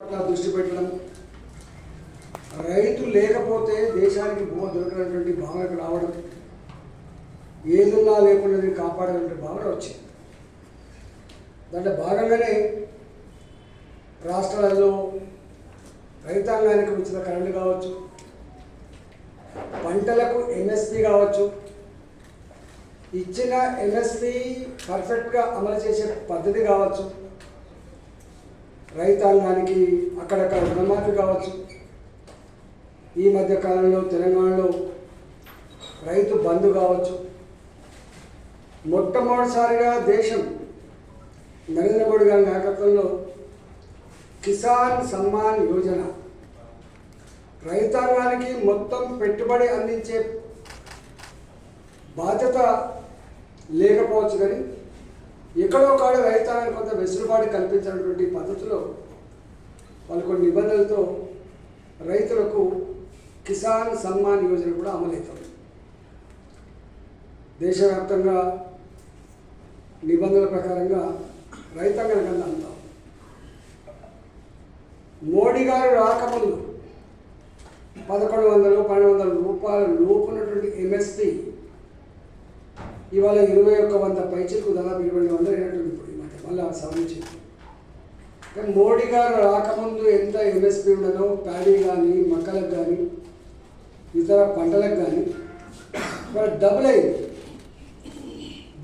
పట్ల దృష్టి పెట్టడం. రైతు లేకపోతే దేశానికి భూమి దొరకనటువంటి భావనకు రావడం. ఏదున్నా లేకుండా కాపాడాలంటే భావన వచ్చింది. దాంట్లో భాగంగానే రాష్ట్రాలలో రైతాంగానికి ఉచిత కరెంటు కావచ్చు పంటలకు ఎంఎస్పి కావచ్చు ఇచ్చిన ఎంఎస్పి పర్ఫెక్ట్గా అమలు చేసే పద్ధతి కావచ్చు. రైతాంగానికి అక్కడక్కడ రుణమాఫీ కావచ్చు. ఈ మధ్య కాలంలో తెలంగాణలో రైతు బంధు కావచ్చు. మొట్టమొదటిసారిగా దేశం నరేంద్ర మోడీ గారి నాయకత్వంలో కిసాన్ సమ్మాన్ యోజన రైతాంగానికి మొత్తం పెట్టుబడి అందించే బాధ్యత లేకపోవచ్చు కానీ ఎక్కడో కాడ రైతాంగానికి కొంత వెసులుబాటు కల్పించినటువంటి పద్ధతిలో వాళ్ళు కొన్ని నిబంధనలతో రైతులకు కిసాన్ సమ్మాన్ యోజన కూడా అమలవుతుంది దేశవ్యాప్తంగా నిబంధనల ప్రకారంగా రైతాంగానికి అంత. అందాం మోడీ గారు రాకముందు పదకొండు వందలు పన్నెండు వందల రూపాయల లోపున్నటువంటి ఎంఎస్పి ఇవాళ ఇరవై ఒక్క వంద పైచలకు దాదాపు ఇరవై వందలు అయినటువంటి ఇప్పుడు ఈ మధ్య మళ్ళీ సవరించింది కానీ మోడీ గారు రాకముందు ఎంత ఎంఎస్పీ ఉండదో ప్యాడీ కానీ మక్కలకు కానీ ఇతర పంటలకు కానీ మరి డబుల్ అయింది.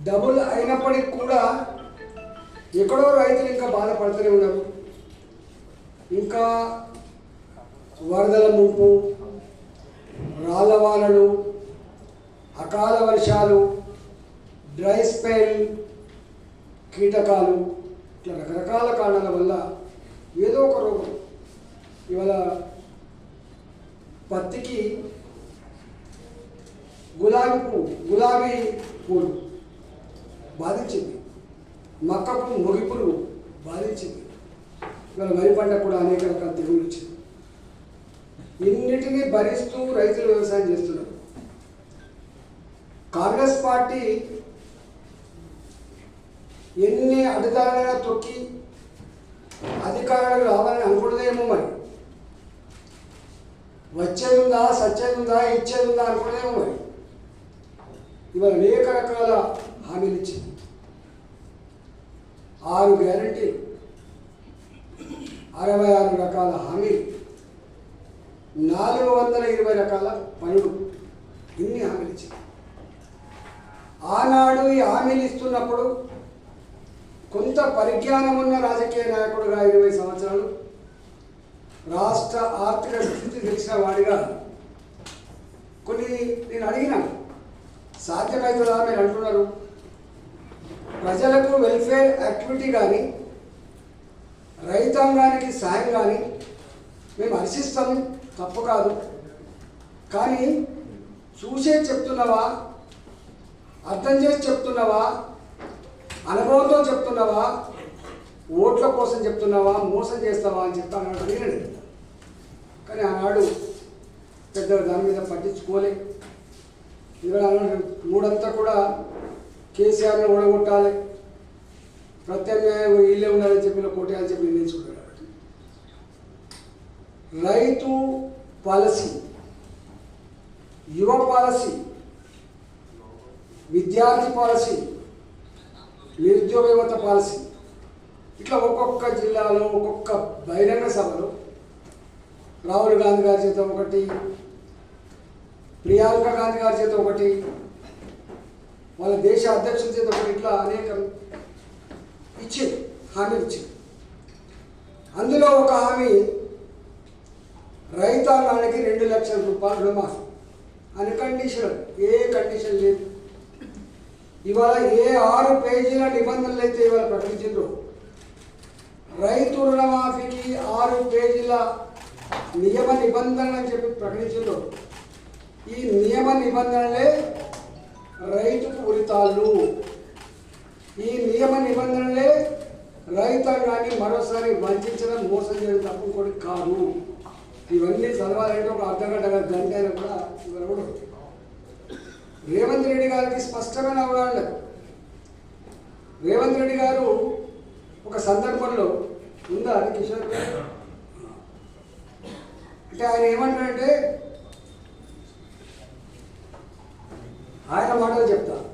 డబుల్ అయినప్పటికి కూడా ఎక్కడో రైతులు ఇంకా బాధపడుతూనే ఉన్నారు. ఇంకా వరదల ముంపు రాళ్ళవానలు అకాల వర్షాలు డ్రై స్పెల్ కీటకాలు ఇట్లా రకరకాల కారణాల వల్ల ఏదో ఒక రోగం. ఇవాళ పత్తికి గులాబీ పువ్వు గులాబీ పూలు బాధించింది. మక్కకు ముగిపులు బాధించింది. ఇవాళ వరి పంట కూడా అనేక రకాల తెగులు వచ్చింది. ఇన్నిటినీ భరిస్తూ రైతులు వ్యవసాయం చేస్తున్నారు. కాంగ్రెస్ పార్టీ ఎన్ని అధికారులైనా తొక్కి అధికారులకు రావాలని అనుకుంటుందేమో మరి. వచ్చేది ఉందా సచ్చేది ఉందా ఇచ్చేది ఉందా అనుకున్నదేమో మరి. ఇవాళ అనేక రకాల హామీలు ఇచ్చింది. ఆరు గ్యారంటీలు అరవై ఆరు రకాల హామీలు నాలుగు వందల ఇరవై రకాల పనులు ఇన్ని హామీలు ఇచ్చింది. ఆనాడు ఈ హామీలు ఇస్తున్నప్పుడు కొంత పరిజ్ఞానం ఉన్న రాజకీయ నాయకుడుగా ఇరవై సంవత్సరాలు రాష్ట్ర ఆర్థిక స్థితి తెలిసిన వాడిగా కొన్ని నేను అడిగినాను సాధ్యమవుతుందా మీరు అంటున్నారు. ప్రజలకు వెల్ఫేర్ యాక్టివిటీ కానీ రైతాంగానికి సాయం కానీ మేము హర్షిస్తాం తప్పు కాదు. కానీ చూసే చెప్తున్నావా అర్థం చేసి చెప్తున్నావా అనుభవంతో చెప్తున్నావా? ఓట్ల కోసం చెప్తున్నావా? మోసం చేస్తావా అని చెప్తాను అడిగినాడు కానీ ఆనాడు పెద్ద దాని మీద పట్టించుకోలే. ఇవాళ మూడంతా కూడా కేసీఆర్ని ఓడగొట్టాలి. ప్రత్యామ్నాయం వీళ్ళే ఉండాలని చెప్పి కోటేయాలని చెప్పి నిర్ణయించుకున్నాడు కాబట్టి. రైతు పాలసీ యువ పాలసీ విద్యార్థి పాలసీ నిరుద్యోగ యువత పాలసీ. ఇట్లా ఒక్కొక్క జిల్లాలో ఒక్కొక్క బహిరంగ సభలో రాహుల్ గాంధీ గారి చేత ఒకటి ప్రియాంక గాంధీ గారి చేత ఒకటి వాళ్ళ దేశ అధ్యక్షుల చేత ఒకటి ఇట్లా అనేక ఇచ్చింది హామీలు ఇచ్చింది. అందులో ఒక హామీ రైతాంగానికి రెండు లక్షల రూపాయలు రుణమాఫీ. అన్కండిషనల్ ఏ కండిషన్ లేదు. ఇవాళ ఏ ఆరు పేజీల నిబంధనలు అయితే ఇవాళ ప్రకటించారు రైతు రుణమాఫీకి ఆరు పేజీల నియమ నిబంధనలు అని చెప్పి ప్రకటించారు ఈ నియమ నిబంధనలే రైతుకు ఉరితాళ్ళు. ఈ నియమ నిబంధనలే రైతాంగాన్ని మరోసారి వంచడం మోసం చేయడం తప్ప కూడా కాదు. ఇవన్నీ చదవాలంటే ఒక అర్ధ గంట గంట అయినా కూడా ఇవ్వకూడదు రేవంత్ రెడ్డి గారికి స్పష్టమైన అవగాహన. రేవంత్ రెడ్డి గారు ఒక సందర్భంలో ఉందా అది కిషోర్ అంటే ఆయన ఏమంటాడంటే ఆయన మాటలు చెప్తారు.